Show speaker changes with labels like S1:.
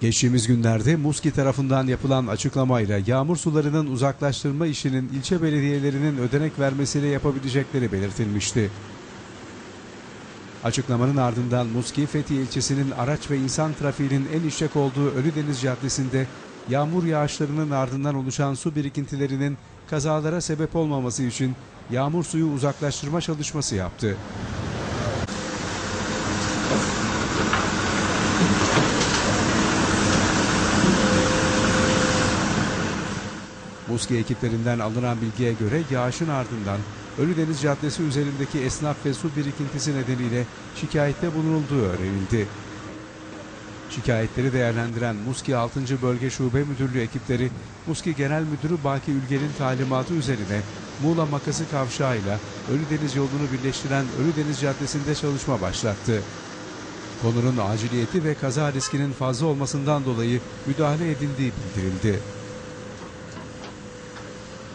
S1: Geçtiğimiz günlerde Muski tarafından yapılan açıklamayla yağmur sularının uzaklaştırma işinin ilçe belediyelerinin ödenek vermesiyle yapabilecekleri belirtilmişti. Açıklamanın ardından Muski, Fethiye ilçesinin araç ve insan trafiğinin en işlek olduğu Ölüdeniz Caddesi'nde yağmur yağışlarının ardından oluşan su birikintilerinin kazalara sebep olmaması için yağmur suyu uzaklaştırma çalışması yaptı. Muski ekiplerinden alınan bilgiye göre yağışın ardından Ölüdeniz Caddesi üzerindeki esnaf ve su birikintisi nedeniyle şikayette bulunulduğu öğrenildi. Şikayetleri değerlendiren Muski 6. Bölge Şube Müdürlüğü ekipleri Muski Genel Müdürü Baki Ülgen'in talimatı üzerine Muğla Makası Kavşağı'yla Ölüdeniz yolunu birleştiren Ölüdeniz Caddesi'nde çalışma başlattı. Konunun aciliyeti ve kaza riskinin fazla olmasından dolayı müdahale edildiği bildirildi.